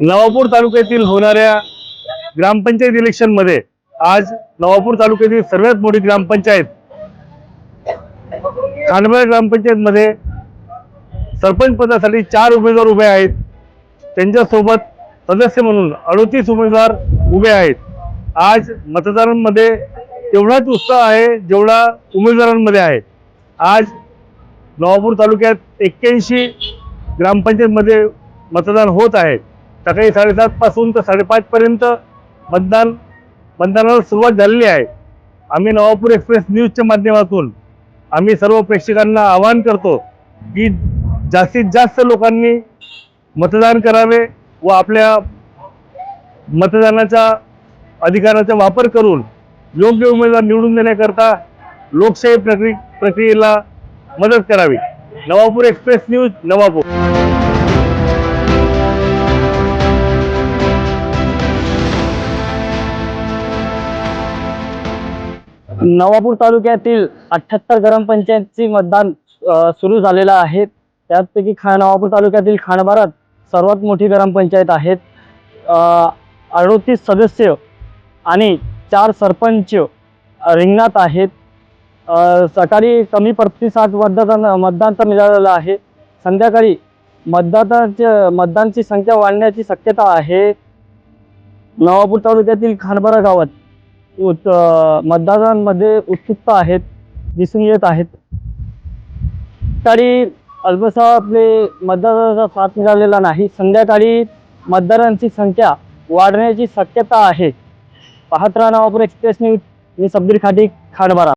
नवापूर तालुक्यातील होणाऱ्या ग्रामपंचायत इलेक्शनमध्ये आज नवापूर तालुक्यातील सर्वात मोठी ग्रामपंचायत खांडबाळ ग्रामपंचायतमध्ये सरपंच पदासाठी चार उमेदवार उभे आहेत. त्यांच्यासोबत सदस्य म्हणून अडोतीस उमेदवार उभे आहेत. आज मतदारांमध्ये तेवढाच उत्साह आहे जेवढा उमेदवारांमध्ये आहे. आज नवापूर तालुक्यात एक्क्याऐंशी ग्रामपंचायतमध्ये मतदान होत आहे. सकाळी साडेसात पासून तर साडेपाच पर्यंत मतदान मतदानाला सुरुवात झालेली आहे. आम्ही नवापूर एक्सप्रेस न्यूजच्या माध्यमातून आम्ही सर्व प्रेक्षकांना आवाहन करतो की जास्तीत जास्त लोकांनी मतदान करावे व आपल्या मतदानाच्या अधिकाराचा वापर करून योग्य उमेदवार निवडून देण्याकरता लोकशाही प्रक्रि प्रक्रियेला मदत करावी. Navapur express news Navapur. Navapur तालुक्यातील अठ्ठ्याहत्तर ग्रामपंचायतची मतदान सुरू झालेलं आहे. त्यापैकी खा नवापूर तालुक्यातील खाणबारात सर्वात मोठी ग्रामपंचायत आहेत. अडोतीस सदस्य आणि चार सरपंच रिंगणात आहेत. सकाळी कमी प्रतिसाद मतदान मतदान तर मिळालेलं आहे. संध्याकाळी मतदानाच्या मतदानची संख्या वाढण्याची शक्यता आहे. नवापूर तालुक्यातील खांडबारा गावात उत मतदारांमध्ये उत्सुकता आहेत दिसून येत आहेत. तरी अल्पसा आपले मतदाराचा साथ मिळालेला नाही. संध्याकाळी मतदारांची संख्या वाढण्याची शक्यता आहे. पाहत राहा नवापूर एक्सप्रेस न्यूज. मी सबदीर खाटी खाडबारा